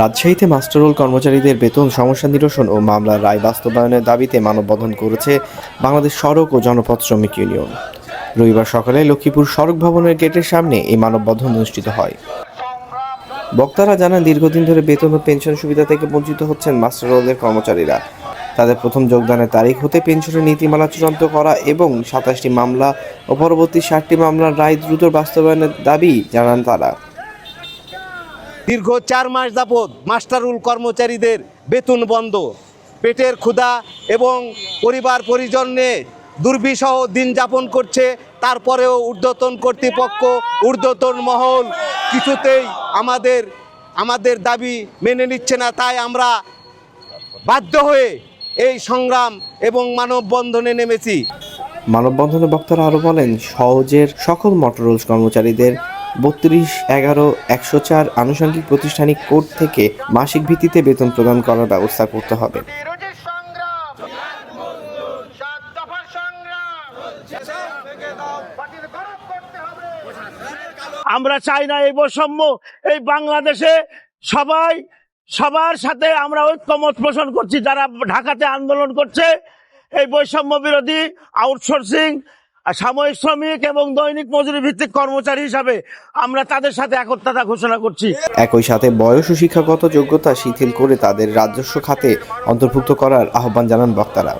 রাজশাহীতে মাস্টাররোল কর্মচারীদের বেতন সমস্যা নিরসন ও মামলার রায় বাস্তবায়নের দাবিতে মানববন্ধন করেছে বাংলাদেশ সড়ক ও জনপথ শ্রমিক ইউনিয়ন। রবিবার সকালে লক্ষ্মীপুর সড়ক ভবনের গেটের সামনে এই মানববন্ধন অনুষ্ঠিত হয়। বক্তারা জানান, দীর্ঘদিন ধরে বেতন ও পেনশন সুবিধা থেকে বঞ্চিত হচ্ছেন মাস্টার রোলের কর্মচারীরা। তাদের প্রথম যোগদানের তারিখ হতে পেনশনের নীতিমালা চূড়ান্ত করা এবং সাতাশটি মামলা ও পরবর্তী ষাটটি মামলার রায় দ্রুত বাস্তবায়নের দাবি জানান তারা। দীর্ঘ চার মাস যাবৎ মাস্টারুল কর্মচারীদের বেতন বন্ধ। পেটের ক্ষুধা এবং পরিবার পরিজনে দুর্বিষহ দিন যাপন করছে। তারপরেও ঊর্ধ্বতন কর্তৃপক্ষ, ঊর্ধ্বতন মহল কিছুতেই আমাদের আমাদের দাবি মেনে নিচ্ছে না। তাই আমরা বাধ্য হয়ে এই সংগ্রাম এবং মানববন্ধনে নেমেছি। মানববন্ধনে বক্তারা আরও বলেন, সহজের সকল মোটরোলস কর্মচারীদের বত্রিশ, এগারো, একশো চার আনুষঙ্গিক প্রতিষ্ঠানিক কোড থেকে মাসিক ভিত্তিতে বেতন প্রদান করার ব্যবস্থা করতে হবে। আমরা চাই না এই বৈষম্য, এই বাংলাদেশে সবাই, সবার সাথে আমরা ঐক্যমত পোষণ করছি, যারা ঢাকাতে আন্দোলন করছে, এই বৈষম্য বিরোধী, আউটসোর্সিং সাময়িক শ্রমিক এবং দৈনিক মজুরি ভিত্তিক কর্মচারী হিসাবে আমরা তাদের সাথে একত্রতা ঘোষণা করছি। একই সাথে বয়স ও শিক্ষাগত যোগ্যতা শিথিল করে তাদের রাজস্ব খাতে অন্তর্ভুক্ত করার আহ্বান জানান বক্তারা।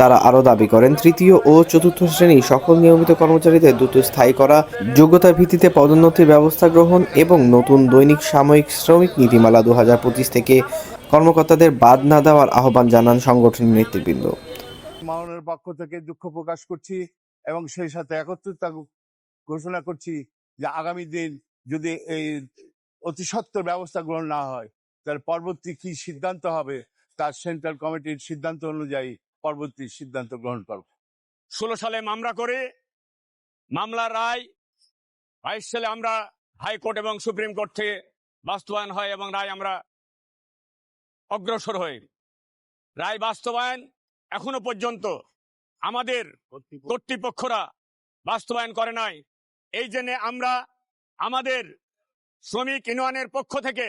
তারা আরও দাবি করেন, তৃতীয় ও চতুর্থ শ্রেণি সকল নিয়মিত কর্মচারীদের দ্রুত স্থায়ী করা, যোগ্যতার ভিত্তিতে পদোন্নতির ব্যবস্থা গ্রহণ এবং নতুন দৈনিক সাময়িক শ্রমিক নীতিমালা দু হাজার পঁচিশ থেকে কর্মকর্তাদের বাদ না দেওয়ার আহ্বান জানান সংগঠনের নেতৃবৃন্দ। মাওনের পক্ষ থেকে দুঃখ প্রকাশ করছি এবং সেই সাথে একত্রিত ঘোষণা করছি যে আগামী দিন যদি এই অতি সত্বর ব্যবস্থা গ্রহণ না হয়, তাহলে পরবর্তী কি সিদ্ধান্ত হবে? তার সেন্ট্রাল কমিটির সিদ্ধান্ত অনুযায়ী পরবর্তী সিদ্ধান্ত গ্রহণ করব। ষোলো সালে মামলা করে মামলার রায়, বাইশ সালে আমরা হাইকোর্ট এবং সুপ্রিম কোর্ট থেকে বাস্তবায়ন হয় এবং রায় আমরা অগ্রসর হই। রায় বাস্তবায়ন এখনও পর্যন্ত আমাদের কর্তৃপক্ষরা বাস্তবায়ন করে নাই। এই জন্যে আমরা আমাদের শ্রমিক ইউনিয়নের পক্ষ থেকে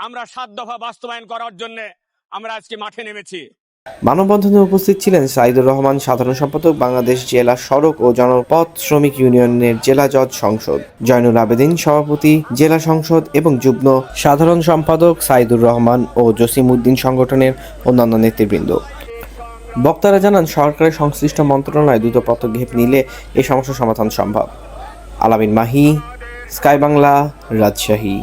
আমরা সাত দফা বাস্তবায়ন করার জন্য আমরা আজকে মাঠে নেমেছি। মানববন্ধনে উপস্থিত ছিলেন সাইদুর রহমান সাধারণ সম্পাদক বাংলাদেশ জেলা সড়ক ও জনপথ শ্রমিক ইউনিয়নের জেলা জজ সংসদ জয়নুল আবেদিন সভাপতি জেলা সংসদ এবং যুগ্ম সাধারণ সম্পাদক সাইদুর রহমান ও জসিম উদ্দিন সংগঠনের অন্যান্য নেতৃবৃন্দ। বক্তারা জানান, সরকারের সংশ্লিষ্ট মন্ত্রণালয় দ্রুত পদক্ষেপ নিলে এই সমস্যা সমাধান সম্ভব। আলামিন মাহি, স্কাই বাংলা, রাজশাহী।